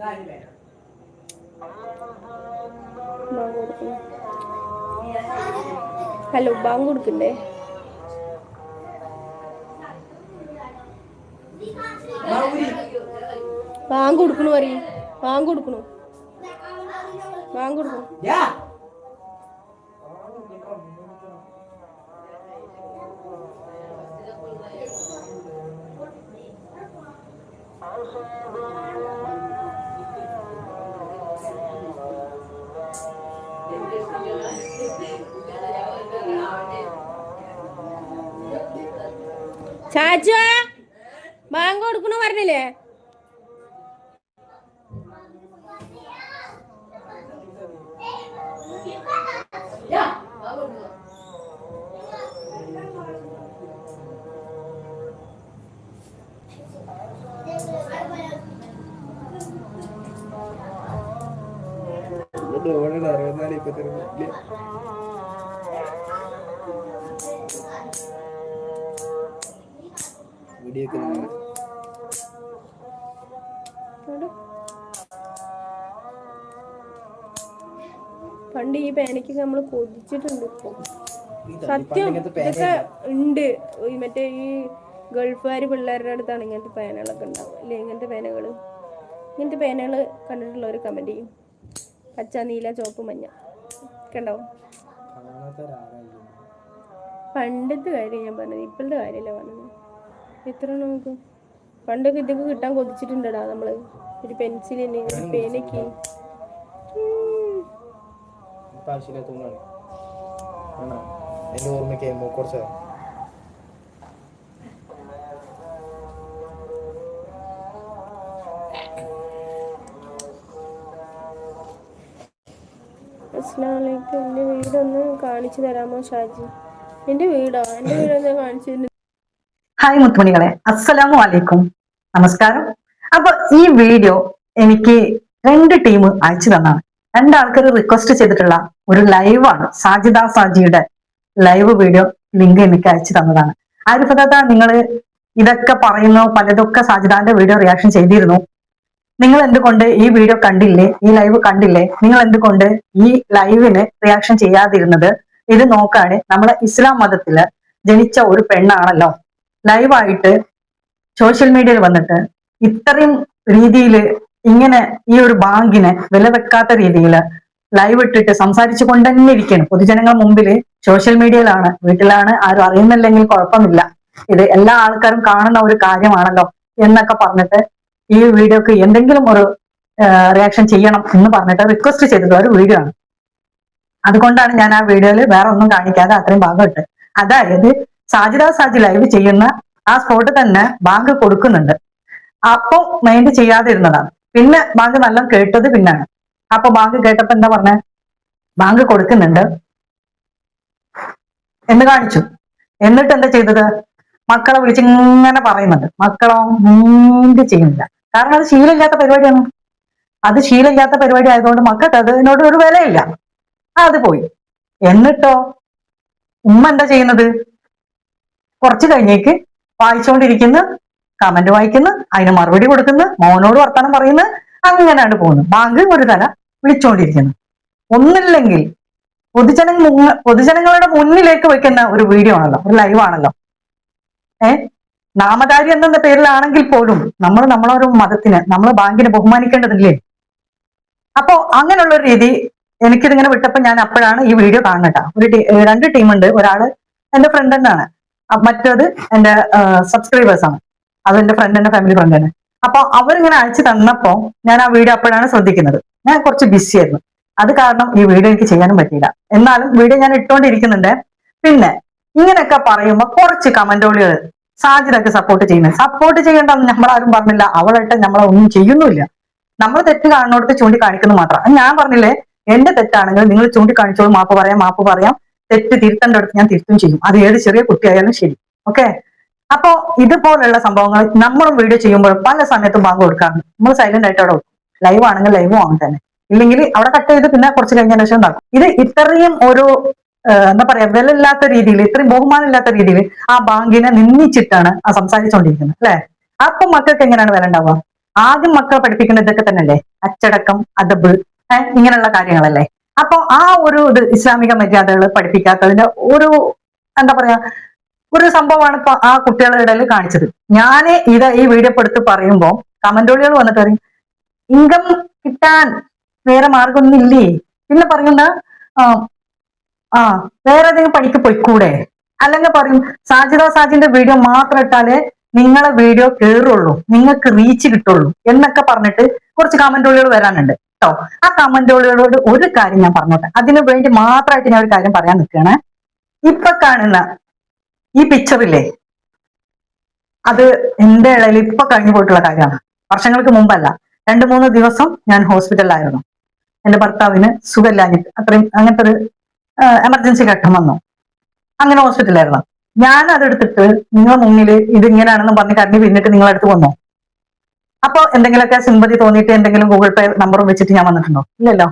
Bank വേണം. Hello bank കൊടുക്കണ്ടേ bank കൊടുക്കണു പറയും. ബാങ്ക് കൊടുക്കണു. ബാങ്ക് കൊടുക്കണു. ചാച്ച ബാങ്ക് കൊടുക്കണു പറഞ്ഞില്ലേ? ഡോളർ അറുപത്തിനാല് ഇപ്പത്തി വീഡിയോക്ക് പണ്ട് ഈ പേനയ്ക്ക് നമ്മൾ കൊതിച്ചിട്ടുണ്ട് ഇപ്പൊ. സത്യം ഇതൊക്കെ ഉണ്ട്. മറ്റേ ഈ ഗൾഫുകാർ പിള്ളേരുടെ അടുത്താണ് ഇങ്ങനത്തെ പേനകളൊക്കെ ഉണ്ടാവും അല്ലെ? ഇങ്ങനത്തെ പേനകൾ ഇങ്ങനത്തെ പേനകൾ കണ്ടിട്ടുള്ളവർ കമന്റ് ചെയ്യും. പച്ച നീല ചുവപ്പ് മഞ്ഞ. ഒക്കെ ഉണ്ടാവും. പണ്ടത്തെ കാര്യം ഞാൻ പറഞ്ഞത്. ഇപ്പോഴത്തെ കാര്യമല്ല പറഞ്ഞത്. എത്ര നമുക്ക്. പണ്ടൊക്കെ ഇതൊക്കെ കിട്ടാൻ കൊതിച്ചിട്ടുണ്ടടാ നമ്മൾ. ഒരു പെൻസിലിന് ഒരു പേനയ്ക്ക് എന്റെ ഓർമ്മയ്ക്ക് എന്റെ വീടൊന്ന് കാണിച്ചു തരാമോ ഷാജി? എന്റെ വീടോ? എന്റെ വീടൊന്ന് കാണിച്ചു ഹായ് മുത്തുമണികളെ. അസ്സലാമു അലൈക്കും. നമസ്കാരം. അപ്പൊ ഈ വീഡിയോ എനിക്ക് രണ്ട് ടീം അയച്ചു തന്നാണ്. രണ്ടാൾക്കാർ റിക്വസ്റ്റ് ചെയ്തിട്ടുള്ള ഒരു ലൈവാണ് സാജിദ സാജിയുടെ ലൈവ് വീഡിയോ ലിങ്ക് എനിക്ക് അയച്ചു തന്നതാണ്. ആരിഫദാത്ത നിങ്ങൾ ഇതൊക്കെ പറയുന്നു പലതൊക്കെ സാജിദാന്റെ വീഡിയോ റിയാക്ഷൻ ചെയ്തിരുന്നു. നിങ്ങൾ എന്തുകൊണ്ട് ഈ വീഡിയോ കണ്ടില്ലേ? ഈ ലൈവ് കണ്ടില്ലേ? നിങ്ങൾ എന്തുകൊണ്ട് ഈ ലൈവിന് റിയാക്ഷൻ ചെയ്യാതിരുന്നത്? ഇത് നോക്കാണ്. നമ്മളെ ഇസ്ലാം മതത്തിൽ ജനിച്ച ഒരു പെണ്ണാണല്ലോ. ലൈവായിട്ട് സോഷ്യൽ മീഡിയയിൽ വന്നിട്ട് ഇത്രയും രീതിയിൽ ഇങ്ങനെ ഈ ഒരു ബാങ്കിനെ വില വെക്കാത്ത രീതിയിൽ ലൈവ് ഇട്ടിട്ട് സംസാരിച്ചു കൊണ്ട് തന്നെ ഇരിക്കണം പൊതുജനങ്ങൾ മുമ്പിൽ സോഷ്യൽ മീഡിയയിലാണ് വീട്ടിലാണ് ആരും അറിയുന്നില്ലെങ്കിൽ കുഴപ്പമില്ല. ഇത് എല്ലാ ആൾക്കാരും കാണുന്ന ഒരു കാര്യമാണല്ലോ എന്നൊക്കെ പറഞ്ഞിട്ട് ഈ വീഡിയോക്ക് എന്തെങ്കിലും ഒരു റിയാക്ഷൻ ചെയ്യണം എന്ന് പറഞ്ഞിട്ട് റിക്വസ്റ്റ് ചെയ്തിട്ടുള്ള ഒരു വീഡിയോ ആണ്. അതുകൊണ്ടാണ് ഞാൻ ആ വീഡിയോയിൽ വേറെ ഒന്നും കാണിക്കാതെ അത്രയും ഭാഗം ഇട്ട് അതായത് സാജിദ സാജി ലൈവ് ചെയ്യുന്ന ആ സ്പോട്ട് തന്നെ ബാങ്ക് കൊടുക്കുന്നുണ്ട്. അപ്പൊ മൈൻഡ് ചെയ്യാതിരുന്നതാണ്. പിന്നെ ബാങ്ക് നല്ല കേട്ടത് പിന്നാണ്. അപ്പൊ ബാങ്ക് കേട്ടപ്പോ എന്താ പറഞ്ഞ? ബാങ്ക് കൊടുക്കുന്നുണ്ട്. എന്ന് കാണിച്ചു. എന്നിട്ട് എന്താ ചെയ്തത്? മക്കളെ വിളിച്ച് ഇങ്ങനെ പറയുന്നുണ്ട്. മക്കളോ മൈൻഡ് ചെയ്യുന്നില്ല. കാരണം അത് ശീലമില്ലാത്ത പരിപാടിയാണ്. അത് ശീലമില്ലാത്ത പരിപാടി ആയതുകൊണ്ട് മക്കൾക്ക് അതിനോട് ഒരു വിലയില്ല. അത് പോയി. എന്നിട്ടോ? ഉമ്മ എന്താ ചെയ്യുന്നത്? കുറച്ച് കഴിഞ്ഞേക്ക് വായിച്ചുകൊണ്ടിരിക്കുന്നു കമന്റ് വായിക്കുന്നു അതിന് മറുപടി കൊടുക്കുന്നു മോനോട് വർത്തമാനം പറയുന്നു അങ്ങനെയാണ് പോകുന്നു ബാങ്ക് ഒരു തല വിളിച്ചുകൊണ്ടിരിക്കുന്നു ഒന്നില്ലെങ്കിൽ പൊതുജന പൊതുജനങ്ങളുടെ മുന്നിലേക്ക് വെക്കുന്ന ഒരു വീഡിയോ ആണല്ലോ ഒരു ലൈവ് ആണല്ലോ. ഏ? നാമധാരി എന്ന പേരിലാണെങ്കിൽ പോലും നമ്മൾ നമ്മളൊരു മതത്തിന് നമ്മൾ ബാങ്കിനെ ബഹുമാനിക്കേണ്ടതില്ലേ? അപ്പോ അങ്ങനെയുള്ള ഒരു രീതി എനിക്കിതിങ്ങനെ വിട്ടപ്പോ ഞാൻ അപ്പോഴാണ് ഈ വീഡിയോ കാണുന്നട്ടാ ഒരു രണ്ട് ടീമുണ്ട് ഒരാൾ എന്റെ ഫ്രണ്ട് തന്നെയാണ്. മറ്റേത് എന്റെ സബ്സ്ക്രൈബേഴ്സ് ആണ്. അത് എന്റെ ഫ്രണ്ട് എന്റെ ഫാമിലി ഫ്രണ്ട് തന്നെ. അപ്പൊ അവരിങ്ങനെ അയച്ചു തന്നപ്പോ ഞാൻ ആ വീഡിയോ അപ്പോഴാണ് ശ്രദ്ധിക്കുന്നത്. ഞാൻ കുറച്ച് ബിസി ആയിരുന്നു. അത് കാരണം ഈ വീഡിയോ എനിക്ക് ചെയ്യാനും പറ്റിയില്ല. എന്നാലും വീഡിയോ ഞാൻ ഇട്ടുകൊണ്ടിരിക്കുന്നുണ്ട് പിന്നെ ഇങ്ങനെയൊക്കെ പറയുമ്പോൾ കുറച്ച് കമന്റോളികൾ സാജിദൊക്കെ സപ്പോർട്ട് ചെയ്യുന്നത് സപ്പോർട്ട് ചെയ്യേണ്ടെന്ന് നമ്മളാരും പറഞ്ഞില്ല. അവളായിട്ട് നമ്മളെ ഒന്നും ചെയ്യുന്നുമില്ല. നമ്മൾ തെറ്റ് കാണുന്നിടത്ത് ചൂണ്ടിക്കാണിക്കുന്നു മാത്രം. ഞാൻ പറഞ്ഞില്ലേ എന്റെ തെറ്റാണെങ്കിൽ നിങ്ങൾ ചൂണ്ടിക്കാണിച്ചോളൂ മാപ്പ് പറയാം മാപ്പ് പറയാം. തെറ്റ് തിരുത്തേണ്ട അടുത്ത് ഞാൻ തിരുത്തും ചെയ്യും. അത് ഏത് ചെറിയ കുട്ടിയായാലും ശരി. ഓക്കെ അപ്പോ ഇതുപോലുള്ള സംഭവങ്ങൾ നമ്മളും വീഡിയോ ചെയ്യുമ്പോൾ പല സമയത്തും ബാങ്ക് കൊടുക്കാറുണ്ട്. നമ്മൾ സൈലന്റ് ആയിട്ട് അവിടെ ലൈവ് ആണെങ്കിൽ ലൈവും ആവും തന്നെ. ഇല്ലെങ്കിൽ അവിടെ കട്ട് ചെയ്ത് പിന്നെ കുറച്ച് കഴിഞ്ഞ ശേഷം ഉണ്ടാക്കും ഇത് ഇത്രയും ഒരു എന്താ പറയാ വിലയില്ലാത്ത രീതിയിൽ ഇത്രയും ബഹുമാനം ഇല്ലാത്ത രീതിയിൽ ആ ബാങ്കിനെ നിന്ദിച്ചിട്ടാണ് ആ സംസാരിച്ചുകൊണ്ടിരിക്കുന്നത് അല്ലെ? അപ്പൊ മക്കൾക്ക് എങ്ങനെയാണ് വില ഉണ്ടാവുക? ആദ്യം മക്കളെ പഠിപ്പിക്കുന്ന ഇതൊക്കെ തന്നെയല്ലേ? അച്ചടക്കം അതബ് ഇങ്ങനെയുള്ള കാര്യങ്ങളല്ലേ? അപ്പൊ ആ ഒരു ഇത് ഇസ്ലാമിക മര്യാദകൾ പഠിപ്പിക്കാത്തതിന്റെ ഒരു എന്താ പറയാ ഒരു സംഭവമാണ് ഇപ്പൊ ആ കുട്ടികളുടെ ഇടയിൽ കാണിച്ചത്. ഞാൻ ഇത് ഈ വീഡിയോ എടുത്ത് പറയുമ്പോൾ കമന്റോളികൾ വന്നിട്ട് പറയും ഇൻകം കിട്ടാൻ വേറെ മാർഗമൊന്നുമില്ലേ പിന്നെ പറയുന്ന ആ, ആ വേറെ ഏതെങ്കിലും പണിക്ക് പോയിക്കൂടെ? അല്ലെങ്കിൽ പറയും സാജിദ സാജിന്റെ വീഡിയോ മാത്രം ഇട്ടാലേ നിങ്ങളെ വീഡിയോ കേറുള്ളൂ നിങ്ങൾക്ക് റീച്ച് കിട്ടുള്ളൂ എന്നൊക്കെ പറഞ്ഞിട്ട് കുറച്ച് കമന്റോളികൾ വരാനുണ്ട്. കേട്ടോ. ആ കമന്റുകളോട് ഒരു കാര്യം ഞാൻ പറഞ്ഞോട്ടെ. അതിനു വേണ്ടി മാത്രമായിട്ട് ഞാൻ ഒരു കാര്യം പറയാൻ നിൽക്കുകയാണ്. ഇപ്പൊ കാണുന്ന ഈ പിക്ചറില്ലേ അത് എന്റെ ഇടയിൽ ഇപ്പൊ കഴിഞ്ഞു പോയിട്ടുള്ള കാര്യമാണ്. വർഷങ്ങൾക്ക് മുമ്പല്ല. രണ്ടു മൂന്ന് ദിവസം ഞാൻ ഹോസ്പിറ്റലിലായിരുന്നു എന്റെ ഭർത്താവിന് സുഖമില്ലാഞ്ഞിട്ട് അത്രയും അങ്ങനത്തെ ഒരു എമർജൻസി ഘട്ടം വന്നു. അങ്ങനെ ഹോസ്പിറ്റലിലായിരുന്നു ഞാൻ അതെടുത്തിട്ട് നിങ്ങളുടെ മുന്നിൽ ഇത് ഇങ്ങനെയാണെന്ന് പറഞ്ഞ് കരഞ്ഞ് പിന്നിട്ട് നിങ്ങളെടുത്ത് വന്നോ? അപ്പൊ എന്തെങ്കിലുമൊക്കെ സിമ്പതി തോന്നിയിട്ട് എന്തെങ്കിലും ഗൂഗിൾ പേ നമ്പറും വെച്ചിട്ട് ഞാൻ വന്നിട്ടുണ്ടോ? ഇല്ലല്ലോ.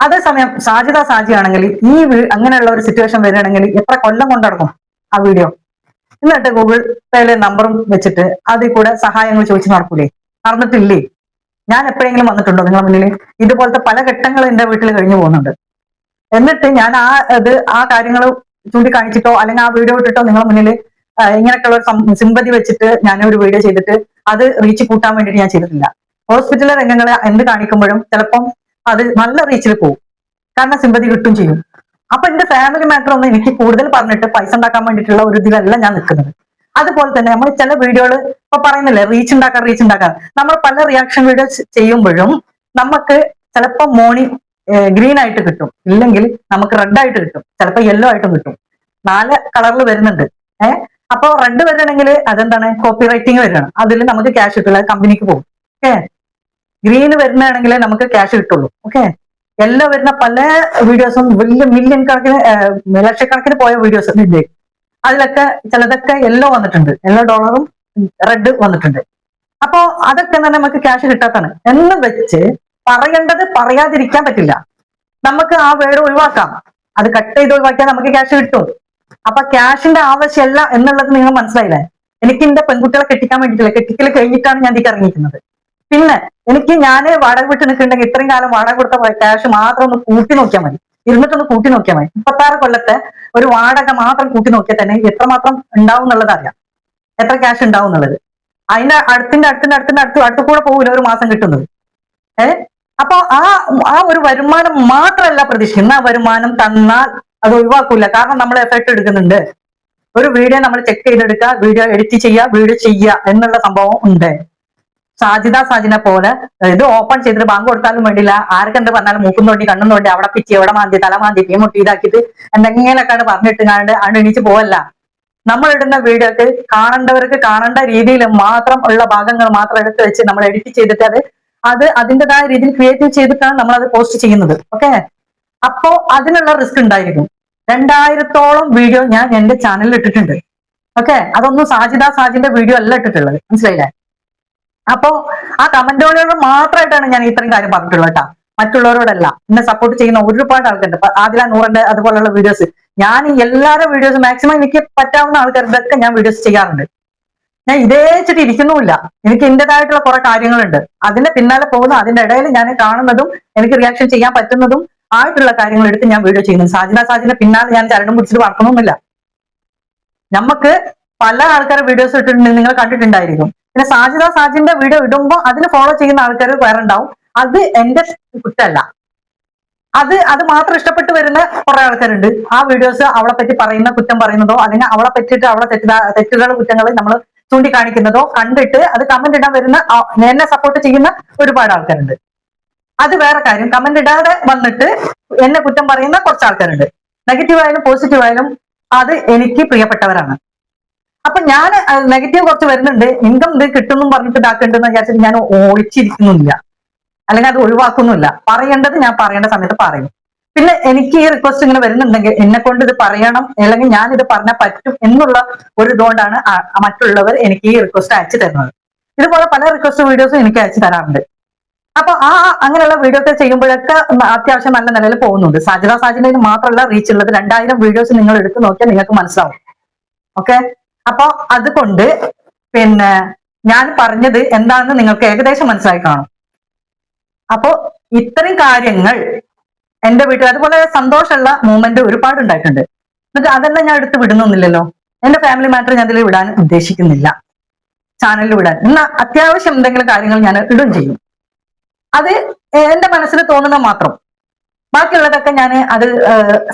അതേസമയം സാജി ആണെങ്കിൽ ഈ അങ്ങനെയുള്ള ഒരു സിറ്റുവേഷൻ വരികയാണെങ്കിൽ എത്ര കൊല്ലം കൊണ്ടടക്കും ആ വീഡിയോ എന്നിട്ട് ഗൂഗിൾ പേയിലെ നമ്പറും വെച്ചിട്ട് അതിൽ കൂടെ സഹായങ്ങൾ ചോദിച്ചു നടക്കൂലേ? നടന്നിട്ടില്ലേ? ഞാൻ എപ്പോഴെങ്കിലും വന്നിട്ടുണ്ടോ നിങ്ങളുടെ മുന്നിൽ ഇതുപോലത്തെ പല ഘട്ടങ്ങൾ എന്റെ വീട്ടിൽ കഴിഞ്ഞു പോകുന്നുണ്ട്. എന്നിട്ട് ഞാൻ ആ ഇത് ആ കാര്യങ്ങൾ ചൂണ്ടിക്കാണിച്ചിട്ടോ അല്ലെങ്കിൽ ആ വീഡിയോ ഇട്ടിട്ടോ നിങ്ങളുടെ മുന്നിൽ ഇങ്ങനെയൊക്കെയുള്ള സിമ്പതി വെച്ചിട്ട് ഞാൻ ഒരു വീഡിയോ ചെയ്തിട്ട് അത് റീച്ച് കൂട്ടാൻ വേണ്ടിയിട്ട് ഞാൻ ചെയ്തിട്ടില്ല. ഹോസ്പിറ്റലിലെ രംഗങ്ങൾ എന്ത് കാണിക്കുമ്പോഴും ചിലപ്പം അത് നല്ല റീച്ചിൽ പോകും കാരണം സിമ്പതി കിട്ടും ചെയ്യും. അപ്പൊ എന്റെ ഫാമിലി മാറ്റർ ഒന്നും എനിക്ക് കൂടുതൽ പറഞ്ഞിട്ട് പൈസ ഉണ്ടാക്കാൻ വേണ്ടിയിട്ടുള്ള ഒരു ഇതിലല്ല ഞാൻ നിൽക്കുന്നത്. അതുപോലെ തന്നെ നമ്മൾ ചില വീഡിയോകൾ ഇപ്പൊ പറയുന്നില്ലേ റീച്ച് ഉണ്ടാക്കാൻ റീച്ച് ഉണ്ടാക്കാൻ നമ്മൾ പല റിയാക്ഷൻ വീഡിയോസ് ചെയ്യുമ്പോഴും നമുക്ക് ചിലപ്പോൾ മോണി ഗ്രീൻ ആയിട്ട് കിട്ടും. ഇല്ലെങ്കിൽ നമുക്ക് റെഡ് ആയിട്ട് കിട്ടും. ചിലപ്പോൾ യെല്ലോ ആയിട്ടും കിട്ടും. നാല് കളറിൽ വരുന്നുണ്ട്. ഏഹ് അപ്പൊ റെഡ് വരണമെങ്കിൽ അതെന്താണ്? കോപ്പി റൈറ്റിംഗ് വരണം അതിൽ നമുക്ക് ക്യാഷ് കിട്ടില്ല കമ്പനിക്ക് പോകും. ഓക്കെ ഗ്രീൻ വരുന്നതാണെങ്കിൽ നമുക്ക് ക്യാഷ് കിട്ടുള്ളൂ. ഓക്കെ എല്ലാം വരുന്ന പല വീഡിയോസും വലിയ മില്യൺ കണക്കിന് ലക്ഷക്കണക്കിന് പോയ വീഡിയോസ് അതിലൊക്കെ ചിലതൊക്കെ യെല്ലോ വന്നിട്ടുണ്ട്. യെല്ലോ ഡോളറും റെഡ് വന്നിട്ടുണ്ട്. അപ്പോ അതൊക്കെ തന്നെ നമുക്ക് ക്യാഷ് കിട്ടാത്താണ് എന്ന് വെച്ച് പറയേണ്ടത് പറയാതിരിക്കാൻ പറ്റില്ല. നമുക്ക് ആ വേർഡ് ഒഴിവാക്കാം. അത് കട്ട് ചെയ്ത് ഒഴിവാക്കിയാൽ നമുക്ക് ക്യാഷ് കിട്ടും. അപ്പൊ ക്യാഷിന്റെ ആവശ്യമല്ല എന്നുള്ളത് നിങ്ങൾ മനസ്സിലായില്ലേ? എനിക്ക് എന്റെ പെൺകുട്ടികളെ കെട്ടിക്കാൻ വേണ്ടിയിട്ടില്ല? കെട്ടിക്കൽ കഴിഞ്ഞിട്ടാണ് ഞാൻ ഇതിലേക്ക് ഇറങ്ങിയിരിക്കുന്നത്. പിന്നെ എനിക്ക് ഞാൻ വാടക വീട്ടിൽ നിൽക്കുന്നുണ്ടെങ്കിൽ ഇത്രയും കാലം വാടക കൊടുത്ത ക്യാഷ് മാത്രം ഒന്ന് കൂട്ടി നോക്കിയാൽ മതി. ഇരുന്നിട്ടൊന്ന് കൂട്ടി നോക്കിയാൽ മതി. മുപ്പത്താറ് കൊല്ലത്തെ ഒരു വാടക മാത്രം കൂട്ടി നോക്കിയാൽ തന്നെ എത്രമാത്രം ഉണ്ടാവും എന്നുള്ളത് അറിയാം. എത്ര ക്യാഷ് ഉണ്ടാവും എന്നുള്ളത്. അതിന്റെ അടുത്തിന്റെ അടുത്തിന്റെ അടുത്തിന്റെ അടുത്ത് അടുത്ത് കൂടെ പോകില്ല ഒരു മാസം കിട്ടുന്നത്. ഏഹ് അപ്പൊ ആ ആ ഒരു വരുമാനം മാത്രമല്ല പ്രതീക്ഷിക്കുന്ന ആ വരുമാനം തന്നാൽ അത് ഒഴിവാക്കൂല. കാരണം നമ്മൾ എഫക്ട് എടുക്കുന്നുണ്ട്. ഒരു വീഡിയോ നമ്മൾ ചെക്ക് ചെയ്തെടുക്കുക വീഡിയോ എഡിറ്റ് ചെയ്യുക വീഡിയോ ചെയ്യുക എന്നുള്ള സംഭവം ഉണ്ട്. സാജിദ സാജിനെ പോലെ ഇത് ഓപ്പൺ ചെയ്തിട്ട് ബാങ്ക് കൊടുത്താലും വേണ്ടില്ല ആർക്കെന്ത് പറഞ്ഞാലും മൂക്കും തോണ്ടി കണ്ണും തോണ്ടി അവിടെ പിച്ചി എവിടെ മാന്തി തല മാന്തി പി മുട്ടി ഇതാക്കിയിട്ട് എന്തെങ്കിലുമൊക്കെയാണ് പറഞ്ഞിട്ട് അവിടെ എണീച്ച് പോവല്ല. നമ്മൾ ഇടുന്ന വീഡിയോക്ക് കാണേണ്ടവർക്ക് കാണേണ്ട രീതിയിൽ മാത്രം ഉള്ള ഭാഗങ്ങൾ മാത്രം എടുത്ത് വെച്ച് നമ്മൾ എഡിറ്റ് ചെയ്തിട്ട് അത് അത് അതിന്റെതായ രീതിയിൽ ക്രിയേറ്റീവ് ചെയ്തിട്ടാണ് നമ്മൾ അത് പോസ്റ്റ് ചെയ്യുന്നത്. ഓക്കെ അപ്പോ അതിനുള്ള റിസ്ക് ഉണ്ടായിരിക്കും. രണ്ടായിരത്തോളം വീഡിയോ ഞാൻ എന്റെ ചാനലിൽ ഇട്ടിട്ടുണ്ട്. ഓക്കെ അതൊന്നും സാജിദ സാജിന്റെ വീഡിയോ അല്ല ഇട്ടിട്ടുള്ളത്. മനസ്സിലായില്ലേ? അപ്പോ ആ കമന്റുകളോട് മാത്രമായിട്ടാണ് ഞാൻ ഇത്രയും കാര്യം പറഞ്ഞിട്ടുള്ളത് കേട്ടോ. മറ്റുള്ളവരോടല്ല. എന്നെ സപ്പോർട്ട് ചെയ്യുന്ന ഒരുപാട് ആൾക്കാരുണ്ട്. ആദില നൂറിന്റെ അതുപോലുള്ള വീഡിയോസ് ഞാൻ എല്ലാവരുടെ വീഡിയോസ് മാക്സിമം എനിക്ക് പറ്റാവുന്ന ആൾക്കാരുടെയൊക്കെ ഞാൻ വീഡിയോസ് ചെയ്യാറുണ്ട്. ഞാൻ ഇതേ വെച്ചിട്ട് ഇരിക്കുന്നുമില്ല. എനിക്ക് എന്റേതായിട്ടുള്ള കുറെ കാര്യങ്ങളുണ്ട്. അതിന്റെ പിന്നാലെ പോകുന്ന അതിന്റെ ഇടയിൽ ഞാൻ കാണുന്നതും എനിക്ക് റിയാക്ഷൻ ചെയ്യാൻ പറ്റുന്നതും ആയിട്ടുള്ള കാര്യങ്ങൾ എടുത്ത് ഞാൻ വീഡിയോ ചെയ്യുന്നു. സാജിന സാജിന്റെ പിന്നാലെ ഞാൻ ചരടും പിടിച്ചിട്ട് വളർത്തണമെന്നില്ല നമുക്ക് പല ആൾക്കാരുടെ വീഡിയോസ് ഇട്ടിട്ടുണ്ട് നിങ്ങൾ കണ്ടിട്ടുണ്ടായിരിക്കും. പിന്നെ സാജിദ സാജിന്റെ വീഡിയോ ഇടുമ്പോൾ അതിന് ഫോളോ ചെയ്യുന്ന ആൾക്കാർ വേറെ ഉണ്ടാവും. അത് എന്റെ കുറ്റമല്ല. അത് അത് മാത്രം ഇഷ്ടപ്പെട്ട് വരുന്ന കുറെ ആൾക്കാരുണ്ട്. ആ വീഡിയോസ് അവളെ പറ്റി പറയുന്ന കുറ്റം പറയുന്നതോ അല്ലെങ്കിൽ അവളെ പറ്റിയിട്ട് അവളെ തെറ്റിദാ തെറ്റുകൾ കുറ്റങ്ങൾ നമ്മൾ ചൂണ്ടിക്കാണിക്കുന്നതോ കണ്ടിട്ട് അത് കമന്റ് ഇടാൻ വരുന്ന എന്നെ സപ്പോർട്ട് ചെയ്യുന്ന ഒരുപാട് ആൾക്കാരുണ്ട്. അത് വേറെ കാര്യം. കമന്റ് ഇടാതെ വന്നിട്ട് എന്നെ കുറ്റം പറയുന്ന കുറച്ച് ആൾക്കാരുണ്ട്. നെഗറ്റീവ് ആയാലും പോസിറ്റീവ് ആയാലും അത് എനിക്ക് പ്രിയപ്പെട്ടവരാണ്. അപ്പൊ ഞാൻ നെഗറ്റീവ് കുറച്ച് വരുന്നുണ്ട്. ഇൻകം ഇത് കിട്ടുമെന്നും പറഞ്ഞിട്ട് ഇതാക്കേണ്ടെന്ന് വിചാരിച്ചിട്ട് ഞാൻ ഒളിച്ചിരിക്കുന്നില്ല അല്ലെങ്കിൽ അത് ഒഴിവാക്കുന്നില്ല പറയേണ്ടത് ഞാൻ പറയേണ്ട സമയത്ത് പറയും. പിന്നെ എനിക്ക് ഈ റിക്വസ്റ്റ് ഇങ്ങനെ വരുന്നുണ്ടെങ്കിൽ എന്നെ കൊണ്ട് ഇത് പറയണം. അല്ലെങ്കിൽ ഞാൻ ഇത് പറഞ്ഞാൽ പറ്റും എന്നുള്ള ഒരു ഇതുകൊണ്ടാണ് മറ്റുള്ളവർ എനിക്ക് ഈ റിക്വസ്റ്റ് അയച്ചു തരുന്നത്. ഇതുപോലെ പല റിക്വസ്റ്റ് വീഡിയോസും എനിക്ക് അയച്ചു തരാറുണ്ട്. അപ്പൊ ആ അങ്ങനെയുള്ള വീഡിയോ ഒക്കെ ചെയ്യുമ്പോഴൊക്കെ അത്യാവശ്യം നല്ല നിലയിൽ പോകുന്നുണ്ട്. സാജിദ സാജിന്റെ മാത്രമല്ല റീച്ച് ഉള്ളത്. രണ്ടായിരം വീഡിയോസ് നിങ്ങൾ എടുത്ത് നോക്കിയാൽ നിങ്ങൾക്ക് മനസ്സിലാവും. ഓക്കെ അപ്പൊ അതുകൊണ്ട് പിന്നെ ഞാൻ പറഞ്ഞത് എന്താണെന്ന് നിങ്ങൾക്ക് ഏകദേശം മനസ്സിലായി കാണും. അപ്പോ ഇത്തരം കാര്യങ്ങൾ എന്റെ വീട്ടിൽ അതുപോലെ സന്തോഷമുള്ള മൂമെന്റ് ഒരുപാട് ഉണ്ടായിട്ടുണ്ട്. എന്നിട്ട് അതെല്ലാം ഞാൻ എടുത്ത് വിടുന്നൊന്നുമില്ലല്ലോ. എന്റെ ഫാമിലി മാറ്റർ ഞാൻ ഇതിൽ വിടാൻ ഉദ്ദേശിക്കുന്നില്ല. ചാനലിൽ വിടാൻ. എന്നാ അത്യാവശ്യം എന്തെങ്കിലും കാര്യങ്ങൾ ഞാൻ ഇടും ചെയ്യും. അത് എന്റെ മനസ്സിൽ തോന്നുന്ന മാത്രം. ബാക്കിയുള്ളതൊക്കെ ഞാൻ അത്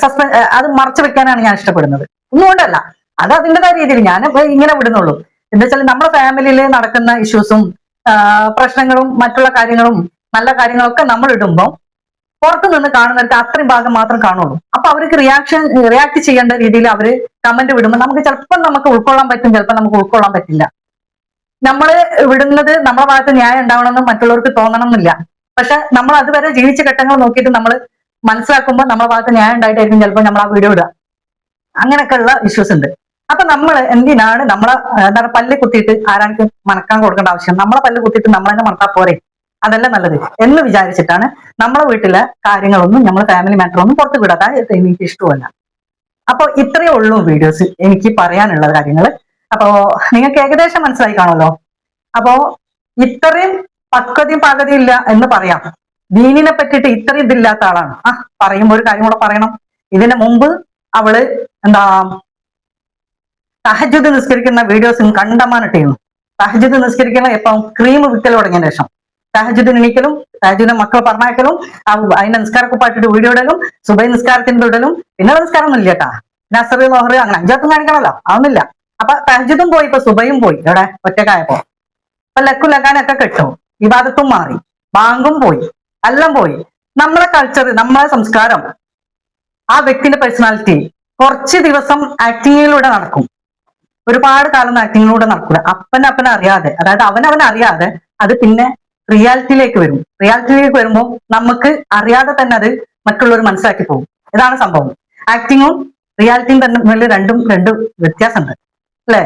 സസ്പെൻഡ് അത് മറച്ചു വെക്കാനാണ് ഞാൻ ഇഷ്ടപ്പെടുന്നത്. ഒന്നുകൊണ്ടല്ല അത് അതിന്റെതായ രീതിയിൽ ഞാൻ ഇങ്ങനെ വിടുന്നുള്ളൂ. എന്താ വെച്ചാൽ നമ്മുടെ ഫാമിലിയിൽ നടക്കുന്ന ഇഷ്യൂസും പ്രശ്നങ്ങളും മറ്റുള്ള കാര്യങ്ങളും നല്ല കാര്യങ്ങളൊക്കെ നമ്മൾ ഇടുമ്പോൾ പുറത്തു നിന്ന് കാണുന്നവർക്ക് അത്രയും ഭാഗം മാത്രം കാണുള്ളൂ. അപ്പൊ അവർക്ക് റിയാക്ഷൻ റിയാക്ട് ചെയ്യേണ്ട രീതിയിൽ അവർ കമന്റ് വിടുമ്പോൾ നമുക്ക് ചിലപ്പോൾ നമുക്ക് ഉൾക്കൊള്ളാൻ പറ്റും ചിലപ്പോൾ നമുക്ക് ഉൾക്കൊള്ളാൻ പറ്റില്ല. നമ്മൾ വിടുന്നത് നമ്മളെ ഭാഗത്ത് ന്യായം ഉണ്ടാവണമെന്ന് മറ്റുള്ളവർക്ക് തോന്നണം എന്നില്ല പക്ഷെ നമ്മൾ അതുവരെ ജീവിച്ച ഘട്ടങ്ങൾ നോക്കിയിട്ട് നമ്മൾ മനസ്സിലാക്കുമ്പോൾ നമ്മളെ ഭാഗത്ത് ന്യായം ഉണ്ടായിട്ടായിരിക്കും ചിലപ്പോൾ നമ്മൾ ആ വീഡിയോ ഇടുക. അങ്ങനെയൊക്കെ ഉള്ള ഇഷ്യൂസ് ഉണ്ട്. അപ്പൊ നമ്മൾ എന്തിനാണ് നമ്മളെ എന്താണ് പല്ല് കുത്തിയിട്ട് ആരാൾക്ക് മണക്കാൻ കൊടുക്കേണ്ട ആവശ്യം? നമ്മളെ പല്ല് കുത്തിയിട്ട് നമ്മൾ തന്നെ മണക്കാൻ പോരെ? അതല്ല നല്ലത്. എന്ന് വിചാരിച്ചിട്ടാണ് നമ്മളെ വീട്ടിലെ കാര്യങ്ങളൊന്നും നമ്മൾ ഫാമിലി മാറ്റർ ഒന്നും പുറത്ത് വിടാതെ എനിക്ക് ഇഷ്ടമല്ല. അപ്പോൾ ഇത്രയേ ഉള്ളൂ വീഡിയോസ് എനിക്ക് പറയാനുള്ള കാര്യങ്ങൾ അപ്പോ നിങ്ങൾക്ക് ഏകദേശം മനസ്സിലായി കാണുമല്ലോ. അപ്പോ ഇത്രയും പക്വതയും പാകതയും ഇല്ല എന്ന് പറയാം. ദീനിനെ പറ്റിയിട്ട് ഇത്രയും ഇതില്ലാത്ത ആളാണ്. ആ പറയുമ്പോൾ ഒരു കാര്യം കൂടെ പറയണം. ഇതിന് മുമ്പ് അവൾ എന്താ തഹജുദ് നിസ്കരിക്കുന്ന വീഡിയോസും കണ്ടമാനിട്ടിരുന്നു തഹജുദ് നിസ്കരിക്കുന്ന ഇപ്പം ക്രീം വിൽക്കൽ തുടങ്ങിയ ശേഷം. തഹജുദിന് എണീക്കലും തഹജുദിനെ മക്കൾ പറഞ്ഞയക്കലും അതിന്റെ നിസ്കാരക്കുപ്പാട്ടിട്ട് വീഡിയോ ഇടലും സുബൈ നിസ്കാരത്തിന്റെ ഇടലും പിന്നെ നിസ്കാരം ഒന്നും ഇല്ല കേട്ടാ. നസറി ലോഹർ അങ്ങനെ അഞ്ചാത്തും കാണിക്കണമല്ലോ. അതൊന്നുമില്ല. അപ്പൊ തഹജുദും പോയി ഇപ്പൊ സുബയും പോയി അവിടെ ഒറ്റക്കായപ്പോ ഇപ്പൊ ലക്കു ലക്കാനൊക്കെ കിട്ടും വിവാദത്തും മാറി. ബാങ്കും പോയി എല്ലാം പോയി. നമ്മളെ കൾച്ചർ നമ്മളെ സംസ്കാരം ആ വ്യക്തിന്റെ പേഴ്സണാലിറ്റി കുറച്ച് ദിവസം ആക്ടിങ്ങിലൂടെ നടക്കും. ഒരുപാട് കാലം ആക്ടിങ്ങിലൂടെ നടക്കൂല. അപ്പൻ അറിയാതെ അതായത് അവൻ അറിയാതെ അത് പിന്നെ റിയാലിറ്റിയിലേക്ക് വരും. റിയാലിറ്റിയിലേക്ക് വരുമ്പോൾ നമുക്ക് അറിയാതെ തന്നെ അത് മറ്റുള്ളവർ മനസ്സിലാക്കി പോകും. ഇതാണ് സംഭവം. ആക്ടിങ്ങും റിയാലിറ്റിയും തമ്മിൽ രണ്ടും രണ്ട് വ്യത്യാസമുണ്ട്. അല്ലേ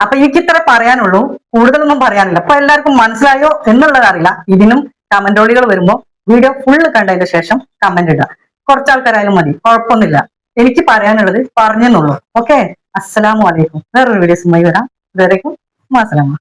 അപ്പൊ എനിക്ക് ഇത്ര പറയാനുള്ളൂ. കൂടുതലൊന്നും പറയാനില്ല. അപ്പൊ എല്ലാവർക്കും മനസ്സിലായോ എന്നുള്ളത് അറിയില്ല. ഇതിനും കമന്റോളികൾ വരുമ്പോൾ വീഡിയോ ഫുള്ള് കണ്ടതിന് ശേഷം കമന്റ് ഇടുക. കുറച്ച് ആൾക്കാരായാലും മതി. കുഴപ്പമൊന്നുമില്ല. എനിക്ക് പറയാനുള്ളത് പറഞ്ഞെന്നുള്ളൂ. ഓക്കെ അസ്സലാമു അലൈക്കും. വേറൊരു വീഡിയോസുമായി വരാം. ഇതുവരേക്കും അസ്സലാമ